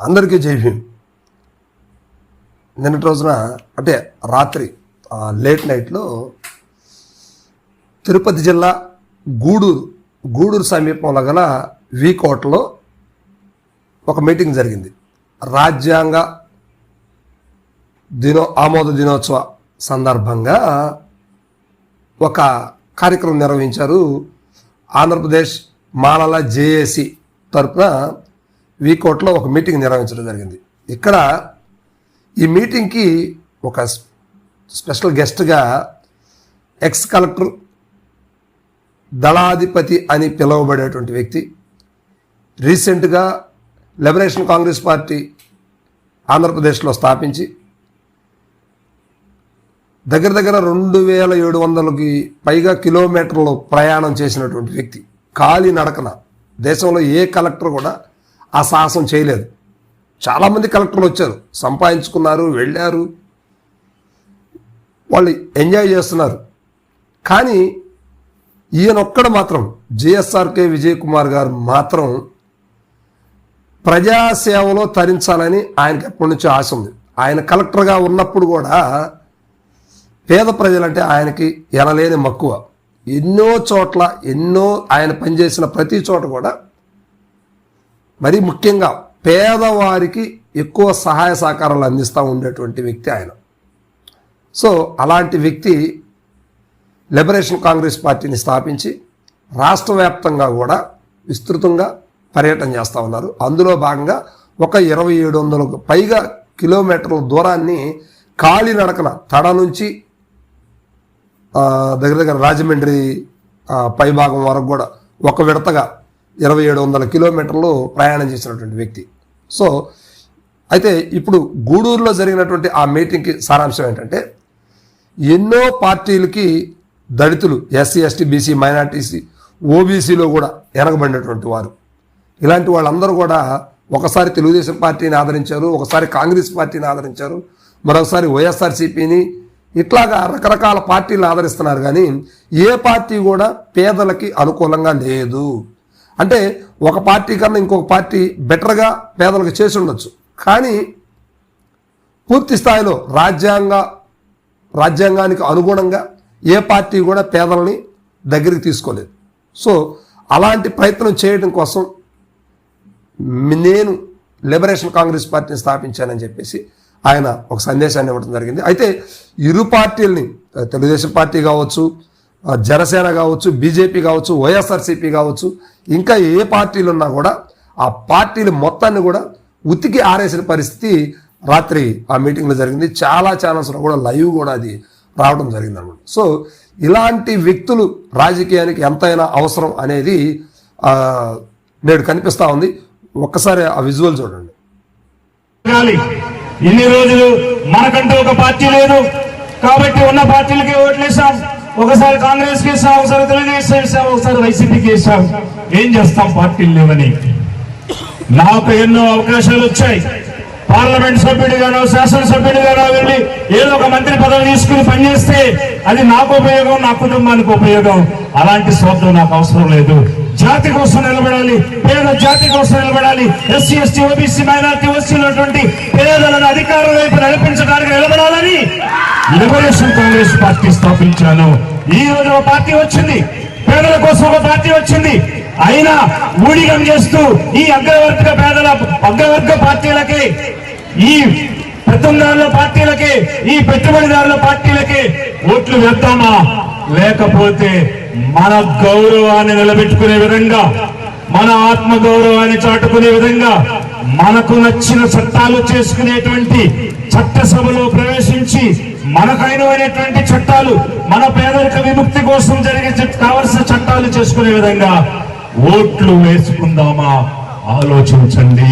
అందరికీ జై భీమ్. నిన్నటి రోజున అంటే రాత్రి లేట్ నైట్లో తిరుపతి జిల్లా గూడూరు గూడూరు సమీపంలో గల వీకోటలో ఒక మీటింగ్ జరిగింది. రాజ్యాంగ దినో ఆమోద దినోత్సవ సందర్భంగా ఒక కార్యక్రమం నిర్వహించారు ఆంధ్రప్రదేశ్ మాలల జేఏసి తరపున వీకోట్లో ఒక మీటింగ్ నిర్వహించడం జరిగింది. ఇక్కడ ఈ మీటింగ్కి ఒక స్పెషల్ గెస్ట్గా ఎక్స్ కలెక్టర్ దళాధిపతి అని పిలువబడేటువంటి వ్యక్తి రీసెంట్గా లిబరేషన్ కాంగ్రెస్ పార్టీ ఆంధ్రప్రదేశ్లో స్థాపించి దగ్గర దగ్గర రెండు వేల ఏడు వందలకి పైగా కిలోమీటర్లు ప్రయాణం చేసినటువంటి వ్యక్తి ఖాళీ నడకన దేశంలో ఏ కలెక్టర్ కూడా ఆ సాహసం చేయలేదు చాలామంది కలెక్టర్లు వచ్చారు. సంపాదించుకున్నారు వెళ్ళారు. వాళ్ళు ఎంజాయ్ చేస్తున్నారు. కానీ ఈయనొక్కడ మాత్రం జిఎస్ఆర్కే విజయ్ కుమార్ గారు మాత్రం ప్రజాసేవలో తరించాలని ఆయనకి ఎప్పటి నుంచో ఆశ ఉంది. ఆయన కలెక్టర్గా ఉన్నప్పుడు కూడా పేద ప్రజలంటే ఆయనకి ఎనలేని మక్కువ. ఎన్నో చోట్ల ఎన్నో ఆయన పనిచేసిన ప్రతి చోట కూడా మరి ముఖ్యంగా పేదవారికి ఎక్కువ సహాయ సహకారాలు అందిస్తూ ఉండేటువంటి వ్యక్తి ఆయన. సో అలాంటి వ్యక్తి లిబరేషన్ కాంగ్రెస్ పార్టీని స్థాపించి రాష్ట్ర వ్యాప్తంగా కూడా విస్తృతంగా పర్యటన చేస్తూ ఉన్నారు. అందులో భాగంగా ఒక ఇరవై ఏడు వందలకు పైగా కిలోమీటర్ల దూరాన్ని కాలినడకన తడ నుంచి దగ్గర దగ్గర రాజమండ్రి పైభాగం వరకు కూడా ఒక విడతగా ఇరవై ఏడు వందల కిలోమీటర్లు ప్రయాణం చేసినటువంటి వ్యక్తి. సో అయితే ఇప్పుడు గూడూరులో జరిగినటువంటి ఆ మీటింగ్కి సారాంశం ఏంటంటే ఎన్నో పార్టీలకి దళితులు S C S T B C మైనార్టీసీ ఓబీసీలో కూడా వెనకబడినటువంటి వారు. ఇలాంటి వాళ్ళందరూ కూడా ఒకసారి తెలుగుదేశం పార్టీని ఆదరించారు ఒకసారి కాంగ్రెస్ పార్టీని ఆదరించారు మరొకసారి వైఎస్ఆర్సీపీని ఇట్లాగా రకరకాల పార్టీలు ఆదరిస్తున్నారు. కానీ ఏ పార్టీ కూడా పేదలకి అనుకూలంగా లేదు. అంటే ఒక పార్టీ కన్నా ఇంకొక పార్టీ బెటర్గా పేదలకు చేసి ఉండొచ్చు. కానీ పూర్తి స్థాయిలో రాజ్యాంగ రాజ్యాంగానికి అనుగుణంగా ఏ పార్టీ కూడా పేదలని దగ్గరికి తీసుకోలేదు. సో అలాంటి ప్రయత్నం చేయడం కోసం నేను లిబరేషన్ కాంగ్రెస్ పార్టీని స్థాపించానని చెప్పేసి ఆయన ఒక సందేశాన్ని ఇవ్వడం జరిగింది. అయితే ఇరు పార్టీలని తెలుగుదేశం పార్టీ కావచ్చు జనసేన కావచ్చు బీజేపీ కావచ్చు వైఎస్ఆర్సీపీ కావచ్చు ఇంకా ఏ పార్టీలు ఉన్నా కూడా ఆ పార్టీలు మొత్తాన్ని కూడా ఉతికి ఆరేసిన పరిస్థితి రాత్రి ఆ మీటింగ్లో జరిగింది. చాలా ఛానల్స్లో కూడా లైవ్ కూడా అది రావడం జరిగింది అనమాట సో ఇలాంటి వ్యక్తులు రాజకీయానికి ఎంతైనా అవసరం అనేది నేడు కనిపిస్తూ ఉంది. ఒక్కసారి ఆ విజువల్ చూడండి. ఇన్ని రోజులు మనకంటూ ఒక పార్టీ లేదు. కాబట్టి ఉన్న పార్టీలకి ఓట్లేసాం ఒకసారి కాంగ్రెస్కి ఒకసారి తెలుగుదేశం వేసాం ఒకసారి వైసీపీకి వేసాం ఏం చేస్తాం? పార్టీలు లేవని. నాకు ఎన్నో అవకాశాలు వచ్చాయి. పార్లమెంట్ సభ్యుడిగానో శాసనసభ్యుడిగానో వెళ్ళి ఏదో ఒక మంత్రి పదవి తీసుకుని పనిచేస్తే అది నాకు ఉపయోగం నా కుటుంబానికి ఉపయోగం. అలాంటి స్వార్థం నాకు అవసరం లేదు. జాతి కోసం నిలబడాలి. పేద జాతి కోసం నిలబడాలి. ఎస్సీ ఎస్టీ ఓబీసీ మైనార్టీ వచ్చినటువంటి పేదలను అధికారం వైపు నడిపించడానికి నిలబడాలని లిబరేషన్ కాంగ్రెస్ పార్టీ స్థాపించాను. ఈ రోజు ఒక పార్టీ వచ్చింది. పేదల కోసం ఒక పార్టీ వచ్చింది. అయినా ఊడిగం చేస్తూ ఈ అగ్రవర్గ పేదల అగ్రవర్గ పార్టీలకి ఈ పెత్తందారుల పార్టీలకి ఈ పెట్టుబడిదారుల పార్టీలకి ఓట్లు వేద్దామా? లేకపోతే మన గౌరవాన్ని నిలబెట్టుకునే విధంగా మన ఆత్మ గౌరవాన్ని చాటుకునే విధంగా మనకు నచ్చిన చట్టాలు చేసుకునేటువంటి చట్టసభలో ప్రవేశించి మనకైనటువంటి చట్టాలు మన పేదరిక విముక్తి కోసం జరిగే కావలసిన చట్టాలు చేసుకునే విధంగా ఓట్లు వేసుకుందామా? ఆలోచించండి.